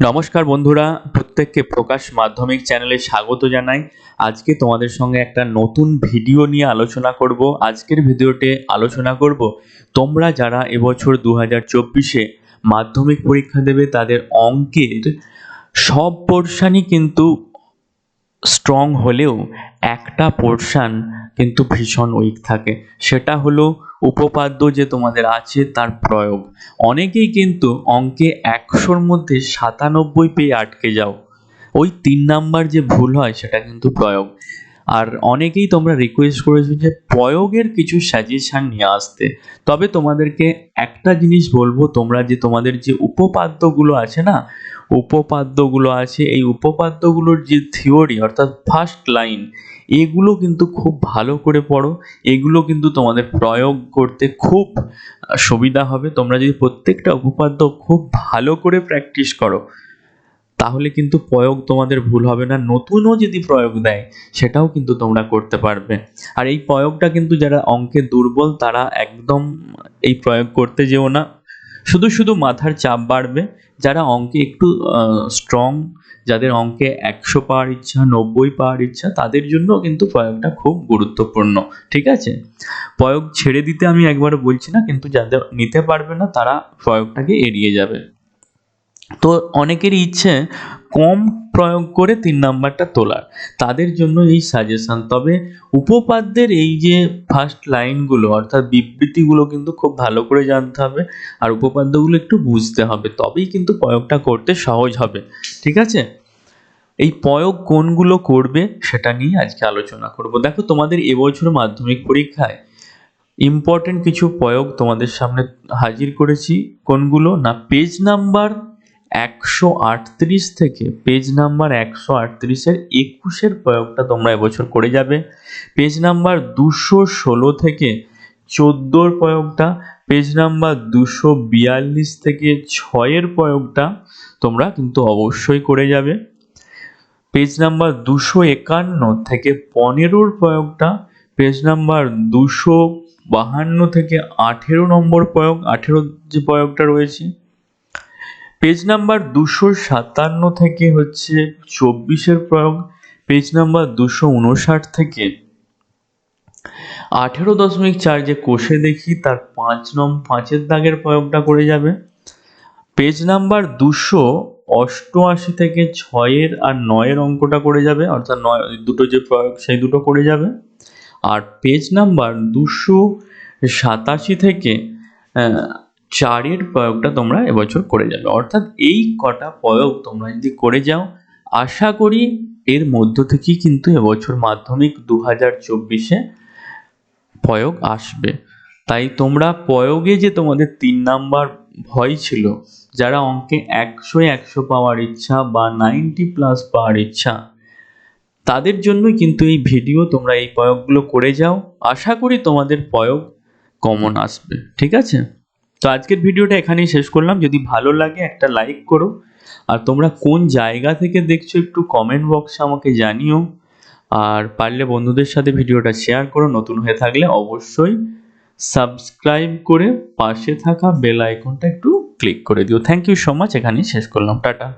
নমস্কার বন্ধুরা, প্রত্যেককে প্রকাশ মাধ্যমিক চ্যানেলে স্বাগত জানাই। আজকে তোমাদের সঙ্গে একটা নতুন ভিডিও নিয়ে আলোচনা করব। আজকের ভিডিওতে আলোচনা করব, তোমরা যারা এবছর দু হাজার চব্বিশে মাধ্যমিক পরীক্ষা দেবে, তাদের অঙ্কের সব পোর্শানই কিন্তু স্ট্রং হলেও একটা পোর্শান কিন্তু ভীষণ উইক থাকে। সেটা হলো উপপাদ্য যে তোমাদের আছে তার প্রয়োগ। অনেকেই কিন্তু অঙ্কে একশোর মধ্যে সাতানব্বই পেয়ে আটকে যাও। ওই তিন নাম্বার যে ভুল হয় সেটা কিন্তু প্রয়োগ। আর অনেকেই তোমরা রিকোয়েস্ট করেছ যে প্রয়োগের কিছু সাজেশান নিয়ে আসতে। তবে তোমাদেরকে একটা জিনিস বলব, তোমরা যে তোমাদের যে উপপাদ্যগুলো আছে না, উপপাদ্যগুলো আছে, এই উপপাদ্যগুলোর যে থিওরি অর্থাৎ ফার্স্ট লাইন এগুলো কিন্তু খুব ভালো করে পড়ো। এগুলো কিন্তু তোমাদের প্রয়োগ করতে খুব সুবিধা হবে। তোমরা যদি প্রত্যেকটা উপপাদ্য খুব ভালো করে প্র্যাকটিস করো। তাহলে কিন্তু প্রয়োগ তোমাদের ভুল হবে না, নতুনও যদি প্রয়োগ দেয়, সেটাও কিন্তু তোমরা করতে পারবে। আর এই প্রয়োগটা কিন্তু যারা অঙ্কে দুর্বল, তারা একদম এই প্রয়োগ করতে যেও না। শুধু শুধু মাথার চাপ বাড়বে। যারা অঙ্কে একটু স্ট্রং যাদের অঙ্কে একশো পাওয়ার ইচ্ছা, নব্বই পাওয়ার ইচ্ছা, তাদের জন্য কিন্তু প্রয়োগটা খুব গুরুত্বপূর্ণ, ঠিক আছে? প্রয়োগ ছেড়ে দিতে আমি একবার বলছি না, কিন্তু যাদের নিতে পারবে না, তারা প্রয়োগটাকে এড়িয়ে যাবে। তো অনেকেরই ইচ্ছে কম প্রয়োগ করে তিন নাম্বারটা তোলার। তাদের জন্য এই সাজেশন তবে উপপাদ্যের এই যে ফার্স্ট লাইনগুলো অর্থাৎ বিবৃতিগুলো কিন্তু খুব ভালো করে জানতে হবে আর উপপাদ্যগুলো একটু বুঝতে হবে। তবেই কিন্তু প্রয়োগটা করতে সহজ হবে। ঠিক আছে? এই প্রয়োগ কোনগুলো করবে সেটা নিয়ে আজকে আলোচনা করব। দেখো, তোমাদের এবছর মাধ্যমিক পরীক্ষায় ইম্পর্টেন্ট কিছু প্রয়োগ তোমাদের সামনে হাজির করেছি। কোনগুলো? না পেজ নাম্বার একশো আটত্রিশ থেকে পেজ নাম্বার একশো আটত্রিশের একুশের প্রয়োগটা তোমরা এবছর করে যাবে। পেজ নাম্বার দুশো ষোলো থেকে চোদ্দোর প্রয়োগটা পেজ নাম্বার দুশো বিয়াল্লিশ থেকে ছয়ের প্রয়োগটা তোমরা কিন্তু অবশ্যই করে যাবে। পেজ নাম্বার দুশো একান্ন থেকে পনেরোর প্রয়োগটা পেজ নাম্বার দুশো বাহান্ন থেকে আঠেরো নম্বর প্রয়োগ, আঠেরো যে প্রয়োগটা রয়েছে পেজ নাম্বার দুশো সাতান্ন থেকে হচ্ছে চব্বিশের প্রয়োগ পেজ নাম্বার দুশো উনষাট থেকে। আঠেরো দশমিক চার যে কোষে দেখি, তার পাঁচ নম পাঁচের দাগের প্রয়োগটা করে যাবে। পেজ নাম্বার দুশো অষ্টআশি থেকে ছয়ের আর নয়ের অঙ্কটা করে যাবে, অর্থাৎ নয় দুটো যে প্রয়োগ, সেই দুটো করে যাবে। আর পেজ নাম্বার দুশো সাতাশি থেকে চারের প্রয়োগটা তোমরা এবছর করে যাবে। অর্থাৎ এই কটা প্রয়োগ তোমরা যদি করে যাও, আশা করি এর মধ্য থেকেই কিন্তু এবছর মাধ্যমিক দু হাজার চব্বিশে প্রয়োগ আসবে। তাই তোমরা প্রয়োগে যে তোমাদের তিন নাম্বার ভয় ছিল, যারা অঙ্কে একশো একশো পাওয়ার ইচ্ছা বা নাইনটি প্লাস পাওয়ার ইচ্ছা, তাদের জন্যই কিন্তু এই ভিডিও তোমরা এই প্রয়োগগুলো করে যাও। আশা করি তোমাদের প্রয়োগ কমন আসবে। ঠিক আছে? তো আজকের ভিডিওটা এখানেই শেষ করলাম। যদি ভালো লাগে একটা লাইক করো। আর তোমরা কোন জায়গা থেকে দেখছ একটু কমেন্ট বক্সে আমাকে জানিও। আর পারলে বন্ধুদের সাথে ভিডিওটা শেয়ার করো। নতুন হয়ে থাকলে অবশ্যই সাবস্ক্রাইব করে পাশে থাকা বেল আইকনটা একটু ক্লিক করে দিও। থ্যাংক ইউ সো মাচ এখানেই শেষ করলাম। টাটা।